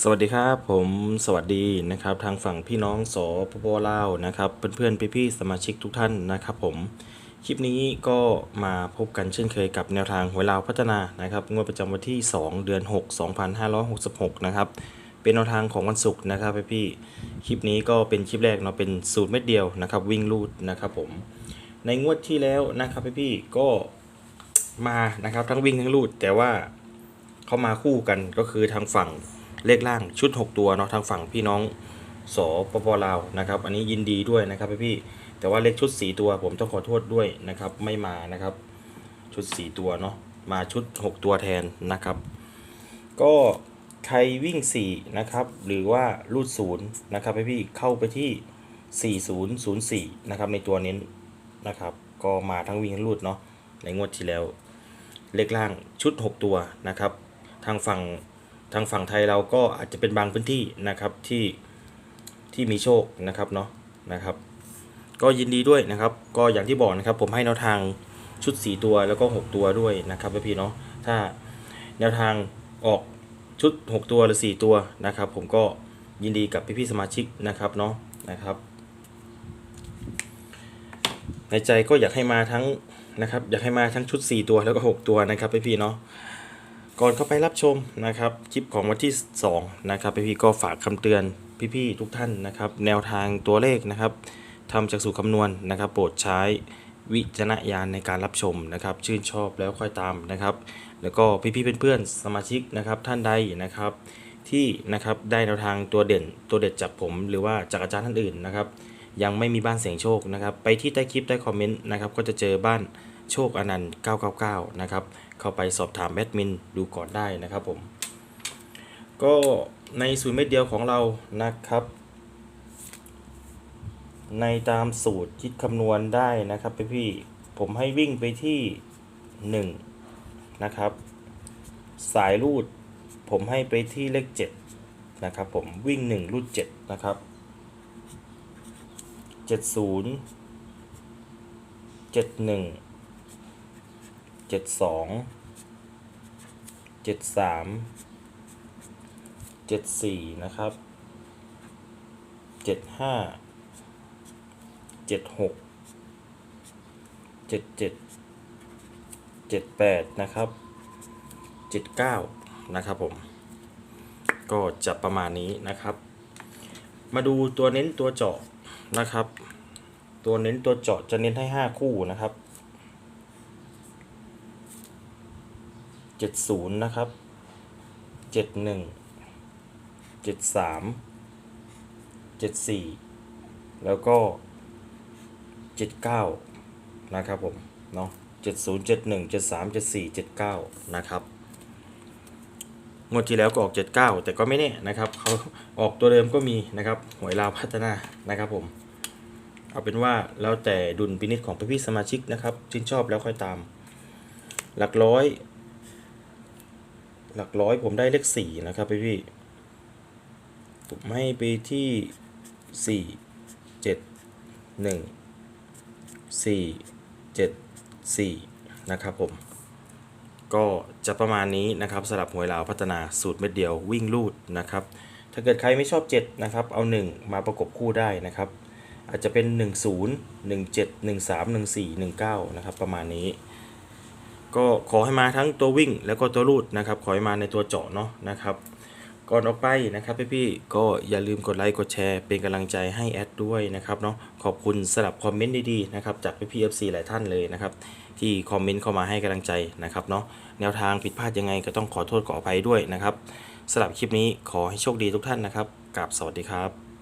สวัสดีครับผมสวัสดีนะครับทางฝั่งพี่น้องสปปลาวนะครับเพื่อนๆพี่ๆสมาชิกทุกท่านนะครับผมคลิปนี้ก็มาพบกันเช่นเคยกับแนวทางหวยลาวพัฒนานะครับงวดประจำวันที่ 2 เดือน 6 2566 นะครับเป็นแนวทางของวันศุกร์นะครับพี่ๆคลิปนี้ก็เป็นคลิปแรกเนาะเป็นสูตรเม็ดเดียวนะครับวิ่งลูดนะครับผมในงวดที่แล้วนะครับพี่ๆก็มานะครับทั้งวิ่งทั้งลูด แต่ว่าเขามาคู่กันก็คือทางฝั่ง เลขล่างชุด 6 ตัวเนาะทางฝั่งพี่น้องสปปลาวนะครับ อันนี้ยินดีด้วยนะครับพี่ๆแต่ว่าเลขชุด 4 ตัวผมต้องขอโทษด้วยนะครับ ไม่มานะครับ ชุด 4 ตัวเนาะมาชุด 6 ตัวแทนนะครับ ก็ใครวิ่ง 4 นะครับ หรือว่ารูดศูนย์นะครับพี่ๆเข้าไปที่ 4004 นะครับ ในตัวเน้นนะครับ ก็มาทั้งวิ่งทั้งรูดเนาะในงวดที่แล้ว เลขล่างชุด 6 ตัวนะครับ ทางฝั่ง ทางฝั่งไทยเราก็อาจจะเป็นบางพื้นที่นะครับที่ที่มีโชคนะครับเนาะนะครับ ก็ยินดีด้วยนะครับ ก็อย่างที่บอกนะครับ ผมให้แนวทางชุด 4 ตัวแล้วก็ 6 ตัวด้วยนะครับพี่เนาะถ้าแนวทางออกชุด 6 ตัวหรือ 4 ตัวนะครับ ผมก็ยินดีกับพี่ๆสมาชิกนะครับเนาะนะครับ ในใจก็อยากให้มาทั้งนะครับ อยากให้มาทั้งชุด 4 ตัวแล้วก็ 6 ตัวนะครับพี่ๆเนาะ ก่อนเข้าไปรับชมนะครับคลิปของวันที่ 2 นะครับพี่ๆก็ฝากคำเตือนพี่ๆทุกท่านนะครับ แนวทางตัวเลขนะครับทำจากสูตรคำนวณนะครับ โปรดใช้วิจารณญาณในการรับชมนะครับ ชื่นชอบแล้วค่อยตามนะครับ แล้วก็พี่ๆเพื่อนๆสมาชิกนะครับท่านใดนะครับ ที่นะครับได้แนวทางตัวเด่นตัวเด็ดจากผม หรือว่าจากอาจารย์ท่านอื่นนะครับ ยังไม่มีบ้านเสียงโชคนะครับ ไปที่ใต้คลิปใต้คอมเมนต์นะครับ ก็จะเจอบ้าน โชคอนันต์ 999 นะครับ เข้าไปสอบถามแอดมินดูก่อนได้นะครับผม ก็ในสูตรเม็ดเดียวของเรานะครับ ในตามสูตรคิดคำนวณได้นะครับพี่ๆผมให้วิ่งไปที่ 1 นะครับ สายรูด ผมให้ไปที่เลข 7 นะครับผมวิ่ง 1 รูด 7 นะครับเจ็ดศูนย์เจ็ดหนึ่งเจ็ดสองเจ็ดสามเจ็ดสี่นะครับเจ็ดห้าเจ็ดหกเจ็ดเจ็ดเจ็ดแปดนะครับเจ็ดเก้านะครับผม ก็จะประมาณนี้นะครับ มาดูตัวเน้นตัวเจาะนะครับ ตัวเน้นตัวเจาะจะเน้นให้5คู่นะครับ 70นะครับ71 73 74แล้วก็79นะครับผมเนาะ70 71 73 74 79นะครับงวดที่แล้วก็ออก 79 แต่ก็ไม่แน่นะครับเขาออกตัวเดิมก็มีนะครับหวยลาวพัฒนานะครับผม เอาเป็นว่าแล้วแต่ดุลพินิจของพี่ๆสมาชิกนะครับชื่นชอบแล้วค่อยตาม หลักร้อย หลักร้อยผมได้เลขสี่นะครับพี่ๆผมให้ไปที่สี่เจ็ดหนึ่งสี่เจ็ดสี่นะครับผมก็จะประมาณนี้นะครับสำหรับหวยลาวพัฒนาสูตรเม็ดเดียววิ่งลูดนะครับ ถ้าเกิดใครไม่ชอบ 7 นะครับ เอา 1 มาประกบคู่ได้นะครับ อาจจะเป็น 1 0 1 7 1 3 1 4 1 9 นะครับ ประมาณนี้ ก็ขอให้มาทั้งตัววิ่งแล้วก็ตัวรูดนะครับ ขอให้มาในตัวเจาะเนาะนะครับก่อนออกไปนะครับพี่ๆก็อย่าลืมกดไลค์กดแชร์เป็นกำลังใจให้แอดด้วยนะครับเนาะขอบคุณสำหรับคอมเมนต์ดีๆนะครับจากพี่ๆ FC หลายท่านเลยนะครับที่คอมเมนต์เข้ามาให้กำลังใจนะครับเนาะแนวทางผิดพลาดยังไงก็ต้องขอโทษขออภัยด้วยนะครับสำหรับคลิปนี้ขอให้โชคดีทุกท่านนะครับกับสวัสดีครับ